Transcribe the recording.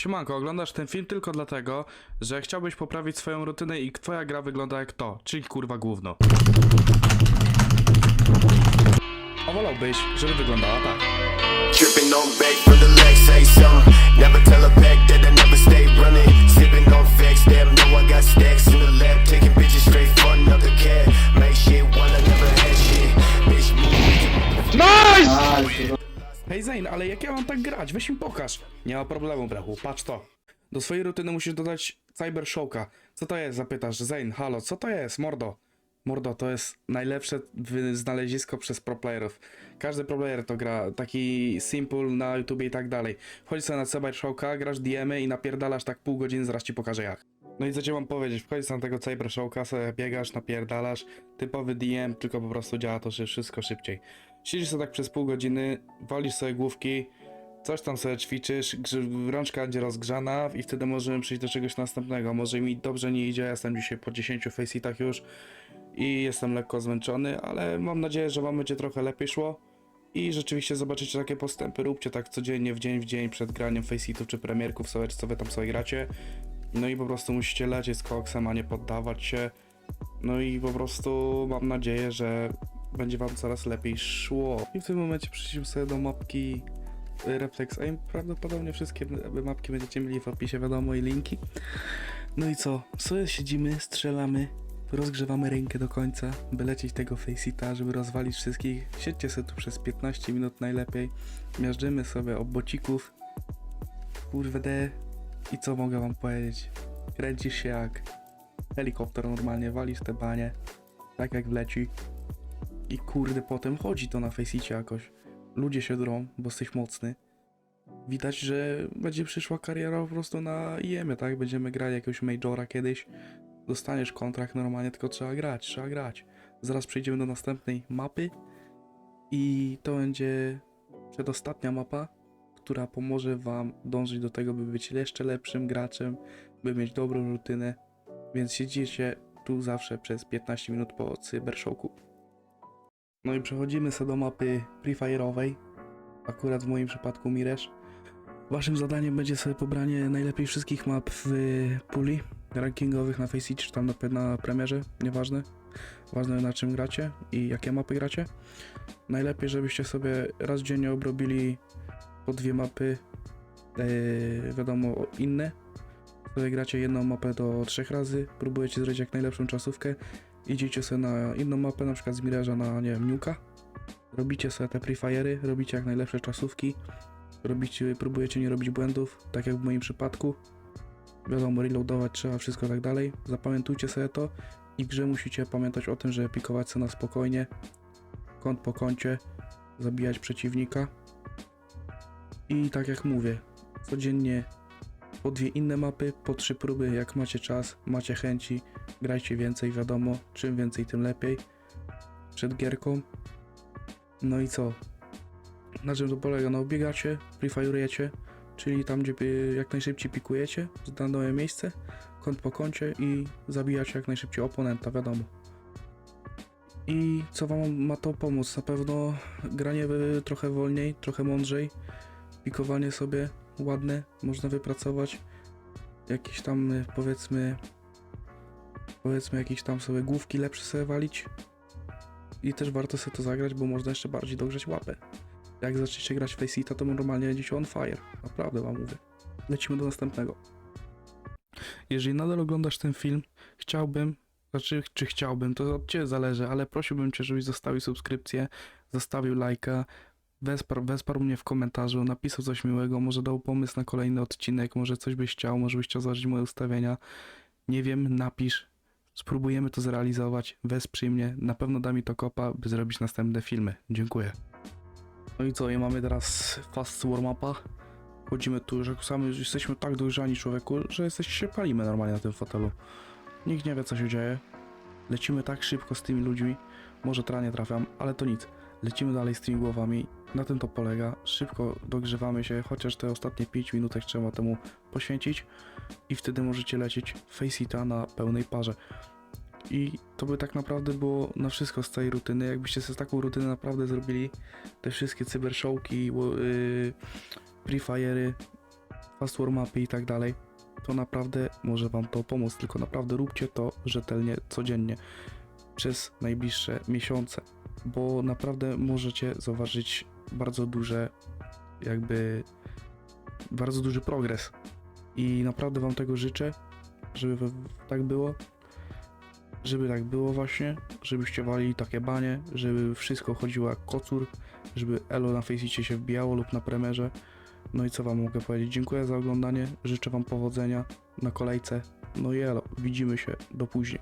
Siemanko, oglądasz ten film tylko dlatego, że chciałbyś poprawić swoją rutynę i twoja gra wygląda jak to, czyli kurwa gówno. A wolałbyś, żeby wyglądała tak. Tripping on back from the legs, say. Never tell a pack that I never stay running. Sipping on facts, damn, know I got stacks in the lab. Taking bitches straight for another Ale jak ja mam tak grać? Weź mi pokaż. Nie ma problemu, brachu, patrz to. Do swojej rutyny musisz dodać Cyber Showka. Co to jest? Zapytasz. Zane, halo, co to jest? Mordo. Mordo, to jest najlepsze znalezisko przez proplayerów. Każdy proplayer to gra, taki simple na YouTube i tak dalej. Wchodzisz na Cyber Showka, grasz DM-y i napierdalasz tak pół godziny, zaraz ci pokażę jak. No i co ci mam powiedzieć, wchodzisz na tego Cyber Showka, sobie biegasz, napierdalasz, typowy DM, tylko po prostu działa to szy- wszystko szybciej. Siedzisz sobie tak przez pół godziny, walisz sobie główki, coś tam sobie ćwiczysz, rączka będzie rozgrzana i wtedy możemy przejść do czegoś następnego. Może mi dobrze nie idzie, ja jestem dzisiaj po 10 faceitach już i jestem lekko zmęczony, ale mam nadzieję, że wam będzie trochę lepiej szło i rzeczywiście zobaczycie takie postępy. Róbcie tak codziennie, w dzień w dzień, przed graniem faceitów czy premierków sobie, czy co wy tam sobie gracie. No i po prostu musicie lecieć z koksem, a nie poddawać się. No i po prostu mam nadzieję, że będzie wam coraz lepiej szło. I w tym momencie przejdziemy sobie do mapki y, Reptex, a im prawdopodobnie wszystkie mapki będziecie mieli w opisie, wiadomo, i linki. No i co? Sobie siedzimy, strzelamy, rozgrzewamy rękę do końca, by lecieć tego faceita, żeby rozwalić wszystkich. Siedźcie sobie tu przez 15 minut najlepiej. Miażdżymy sobie ob bocików. Kurwę I co mogę wam powiedzieć? Kręcisz się jak helikopter normalnie, walisz te banie, tak jak wleci. I kurde, potem chodzi to na Faceicie jakoś. Ludzie się drą, bo jesteś mocny. Widać, że będzie przyszła kariera po prostu na IEM, tak? Będziemy grali jakiegoś Majora kiedyś. Dostaniesz kontrakt normalnie, tylko trzeba grać, trzeba grać. Zaraz przejdziemy do następnej mapy. I to będzie przedostatnia mapa, która pomoże wam dążyć do tego, by być jeszcze lepszym graczem, by mieć dobrą rutynę. Więc siedzicie tu zawsze przez 15 minut po cybershowku. No i przechodzimy sobie do mapy prefire'owej. Akurat w moim przypadku Miresz. Waszym zadaniem będzie sobie pobranie najlepiej wszystkich map w puli rankingowych na Faceit, czy tam na, na premierze, nieważne. Ważne na czym gracie i jakie mapy gracie. Najlepiej, żebyście sobie raz dziennie obrobili po dwie mapy, yy, wiadomo, inne. Sobie gracie jedną mapę do trzech razy, próbujecie zrobić jak najlepszą czasówkę idziecie sobie na inną mapę, na przykład z Mirage'a na, nie wiem, Nuka. Robicie sobie te prefire'y, robicie jak najlepsze czasówki. Robicie, próbujecie nie robić błędów, tak jak w moim przypadku. Wiadomo, reloadować trzeba, wszystko tak dalej. Zapamiętujcie sobie to i grze musicie pamiętać o tym, żeby pikować sobie na spokojnie, kąt po kącie, zabijać przeciwnika. I tak jak mówię, codziennie po dwie inne mapy, po trzy próby, jak macie czas, macie chęci, grajcie więcej, wiadomo, czym więcej, tym lepiej przed gierką. No i co? Na czym to polega? No biegacie, prefirujecie, czyli tam, gdzie jak najszybciej pikujecie, dane miejsce, kąt po kącie i zabijacie jak najszybciej oponenta, wiadomo. I co wam ma to pomóc? Na pewno granie trochę wolniej, trochę mądrzej, pikowanie sobie ładne, można wypracować jakieś tam y, powiedzmy powiedzmy jakieś tam sobie główki lepsze sobie walić i też warto sobie to zagrać, bo można jeszcze bardziej dogrzać łapę. Jak zaczniecie grać w Faceita, to normalnie będziecie on fire. Naprawdę wam mówię. Lecimy do następnego. Jeżeli nadal oglądasz ten film, chciałbym, znaczy czy chciałbym, to od Ciebie zależy, ale prosiłbym Cię, żebyś zostawił subskrypcję, zostawił lajka, wesparł, wesparł mnie w komentarzu, napisał coś miłego, może dał pomysł na kolejny odcinek, może coś byś chciał, może byś chciał zobaczyć moje ustawienia. Nie wiem, napisz, spróbujemy to zrealizować, wesprzyj mnie, na pewno da mi to kopa, by zrobić następne filmy. Dziękuję. No i co, i mamy teraz fast warm-upa. Chodzimy tu, że sami jesteśmy tak dojrzani człowieku, że jesteśmy, się palimy normalnie na tym fotelu. Nikt nie wie co się dzieje. Lecimy tak szybko z tymi ludźmi, może teraz nie trafiam, ale to nic. Lecimy dalej z tymi głowami, na tym to polega. Szybko dogrzewamy się, chociaż te ostatnie 5 minutek trzeba temu poświęcić i wtedy możecie lecieć Faceita na pełnej parze. I to by tak naprawdę było na wszystko z tej rutyny. Jakbyście sobie taką rutynę naprawdę zrobili, te wszystkie cybershowki, yy, prefire'y, fast warm-upy i tak dalej, to naprawdę może wam to pomóc, tylko naprawdę róbcie to rzetelnie, codziennie, przez najbliższe miesiące, bo naprawdę możecie zauważyć bardzo duże, jakby, bardzo duży progres i naprawdę wam tego życzę, żeby tak było, żeby tak było właśnie, żebyście walili takie banie, żeby wszystko chodziło jak kocur, żeby elo na Faceicie się wbijało lub na premerze. No i co wam mogę powiedzieć? Dziękuję za oglądanie, życzę wam powodzenia na kolejce. No i elo, widzimy się, do później.